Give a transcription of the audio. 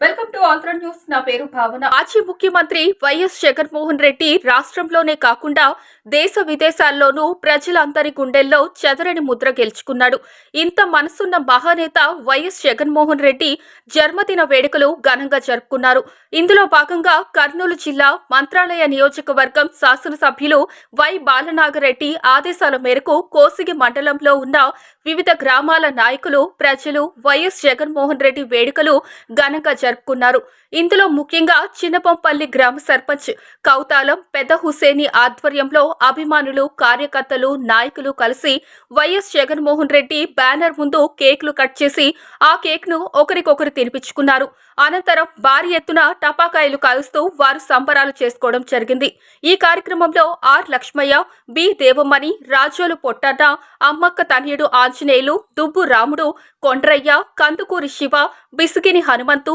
Welcome to Andhra news. నా పేరు భావన. మాజీ ముఖ్యమంత్రి వైఎస్ జగన్మోహన్ రెడ్డి రాష్ట్రంలోనే కాకుండా దేశ విదేశాల్లోనూ ప్రజలందరి గుండెల్లో చెదరని ముద్ర గెలుచుకున్నాడు. ఇంత మనసున్న మహానేత వైఎస్ జగన్మోహన్ రెడ్డి జన్మదిన వేడుకలు ఘనంగా జరుపుకున్నారు. ఇందులో భాగంగా కర్నూలు జిల్లా మంత్రాలయ నియోజకవర్గం శాసనసభ్యులు వై బాలనాగరెడ్డి ఆదేశాల మేరకు కోసిగి మండలంలో ఉన్న వివిధ గ్రామాల నాయకులు ప్రజలు వైఎస్ జగన్మోహన్ రెడ్డి వేడుకలు ఘనంగా జరుపుకున్నారు ఇందులో ముఖ్యంగా చిన్నపంపల్లి గ్రామ సర్పంచ్ కౌతాలం పెద్ద హుసేని ఆధ్వర్యంలో అభిమానులు కార్యకర్తలు నాయకులు కలిసి వైఎస్ జగన్మోహన్ రెడ్డి బ్యానర్ ముందు కేకులు కట్ చేసి ఆ కేక్ను ఒకరికొకరు తినిపించుకున్నారు. అనంతరం భారీ ఎత్తున టపాకాయలు కాలుస్తూ వారు సంబరాలు చేసుకోవడం జరిగింది. ఈ కార్యక్రమంలో ఆర్ లక్ష్మయ్య బి దేవమణి రాజోలు పొట్టన్న అమ్మక్క తనయుడు ఆంజనేయులు దుబ్బు రాముడు కొండ్రయ్య కందుకూరి శివ బిసుగిని హనుమంతు